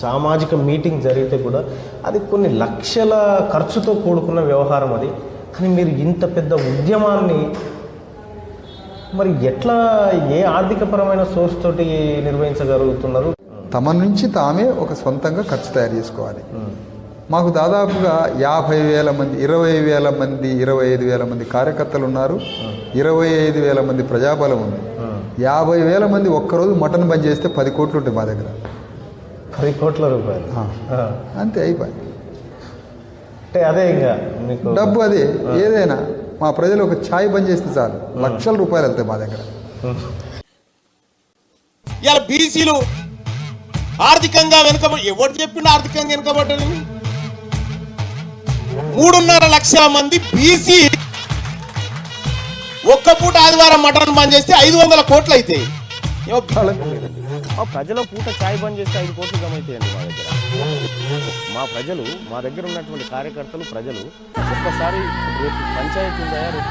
సామాజిక మీటింగ్ జరిగితే కూడా అది కొన్ని లక్షల ఖర్చుతో కూడుకున్న వ్యవహారం అది. కానీ మీరు ఇంత పెద్ద ఉద్యమాన్ని మరి ఎట్లా ఏ ఆర్థికపరమైన సోర్స్ తోటి నిర్వహించగలుగుతున్నారు? తమ నుంచి తామే ఒక సొంతంగా ఖర్చు తయారు చేసుకోవాలి. మాకు దాదాపుగా యాభై వేల మంది ఇరవై వేల మంది ఇరవై ఐదు వేల మంది కార్యకర్తలు ఉన్నారు. ఇరవై ఐదు వేల మంది ప్రజాబలం ఉంది. యాభై వేల మంది ఒక్కరోజు మటన్ బంద్ చేస్తే పది కోట్లు ఉంటాయి మా దగ్గర. పది కోట్ల రూపాయలు. అంతే అయిపోయి అంటే అదే ఇంకా మీకు డబ్బు అదే ఏదైనా. మా ప్రజలు ఒక ఛాయ్ బంద్ చేస్తే చాలు. లక్షల రూపాయలు వెళ్తాయి మా దగ్గర. ఇలా బీసీలు ఆర్థికంగా వెనుకబడి ఎవరు చెప్పిండు ఆర్థికంగా వెనుకబడ్డని మూడున్నర లక్షల మంది బీసీ ఒక్క పూట ఆదివారం మటన్ బంద్ చేస్తే ఐదు వందల కోట్లు అయితే మా ప్రజల పూట ఛాయ్ బంద్ చేస్తే ఐదు కోట్లు అవుతాయండి మా దగ్గర. మా ప్రజలు మా దగ్గర ఉన్నటువంటి కార్యకర్తలు ప్రజలు ఒక్కసారి రేపు పంచాయతీ రేపు